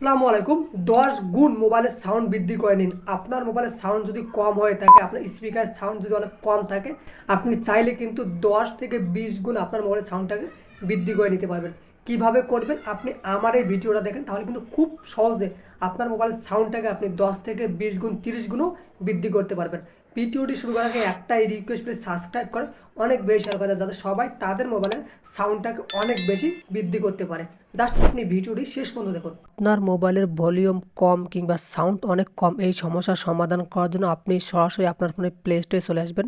আসসালামু আলাইকুম। দশ গুণ মোবাইলের সাউন্ড বৃদ্ধি করে নিন। আপনার মোবাইলের সাউন্ড যদি কম হয়ে থাকে, আপনার স্পিকার সাউন্ড যদি অনেক কম থাকে, আপনি চাইলে কিন্তু দশ থেকে বিশ গুণ আপনার মোবাইলের সাউন্ডটাকে বৃদ্ধি করে নিতে পারবেন। কীভাবে করবেন আপনি আমার এই ভিডিওটা দেখেন, তাহলে কিন্তু খুব সহজে আপনার মোবাইলের সাউন্ডটাকে আপনি দশ থেকে বিশ গুণ, তিরিশ গুণও বৃদ্ধি করতে পারবেন। ভিডিওটি শুরু করার আগে একটাই রিকোয়েস্ট প্লিজ সাবস্ক্রাইব করে। অনেক বেশি শেয়ার করে যাতে সবাই তাদের মোবাইলের সাউন্ডটাকে অনেক বেশি বৃদ্ধি করতে পারে। জাস্ট আপনি ভিডিওটি শেষ পর্যন্ত দেখুন। আপনার মোবাইলের ভলিউম কম কিংবা সাউন্ড অনেক কম, এই সমস্যার সমাধান করার জন্য আপনি সরাসরি আপনার ফোনে প্লে স্টোরে চলে আসবেন।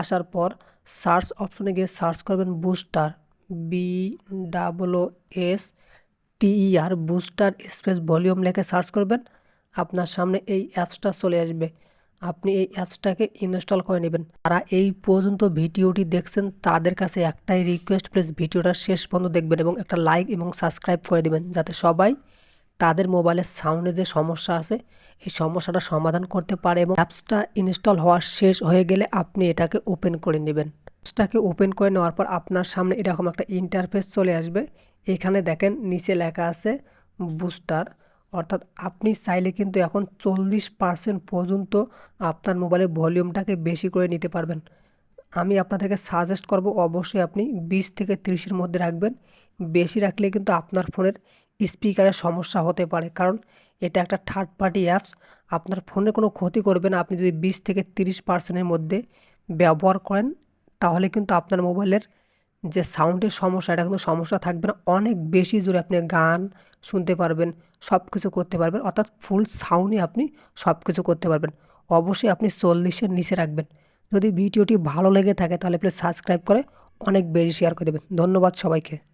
আসার পর সার্চ অপশনে গিয়ে সার্চ করবেন booster B double o S T E R booster space volume লেখে সার্চ করবেন। আপনার সামনে এই অ্যাপসটা চলে আসবে। আপনি এই অ্যাপসটাকে ইনস্টল করে নেবেন। তারা এই পর্যন্ত ভিডিওটি দেখছেন, তাদের কাছে একটাই রিকোয়েস্ট প্লিজ ভিডিওটা শেষ পর্যন্ত দেখবেন এবং একটা লাইক এবং সাবস্ক্রাইব করে দেবেন, যাতে সবাই তাদের মোবাইলের সাউন্ডে যে সমস্যা আছে, এই সমস্যাটা সমাধান করতে পারে এবং অ্যাপসটা ইনস্টল হওয়া শেষ হয়ে গেলে আপনি এটাকে ওপেন করে নেবেন। অ্যাপসটাকে ওপেন করে নেওয়ার পর আপনার সামনে এরকম একটা ইন্টারফেস চলে আসবে। এখানে দেখেন নিচে লেখা আছে বুস্টার অর্থাৎ আপনি চাইলে কিন্তু এখন চল্লিশ পার্সেন্ট পর্যন্ত আপনার মোবাইলের ভলিউমটাকে বেশি করে নিতে পারবেন। আমি আপনাদেরকে সাজেস্ট করব অবশ্যই আপনি বিশ থেকে তিরিশের মধ্যে রাখবেন। বেশি রাখলে কিন্তু আপনার ফোনের স্পিকারের সমস্যা হতে পারে। কারণ এটা একটা থার্ড পার্টি অ্যাপস আপনার ফোনে কোনো ক্ষতি করবে না। আপনি যদি বিশ থেকে তিরিশ পার্সেন্টের মধ্যে ব্যবহার করেন তাহলে কিন্তু আপনার মোবাইলের যে সাউন্ডের সমস্যা, এটা কিন্তু সমস্যা থাকবে না। অনেক বেশি জোরে আপনি গান শুনতে পারবেন সব কিছু করতে পারবেন, অর্থাৎ ফুল সাউন্ডে আপনি সব কিছু করতে পারবেন। অবশ্যই আপনি চল্লিশের নিচে রাখবেন। যদি ভিডিওটি ভালো লেগে থাকে তাহলে প্লিজ সাবস্ক্রাইব করে অনেক বেশি শেয়ার করে দেবেন। ধন্যবাদ সবাইকে।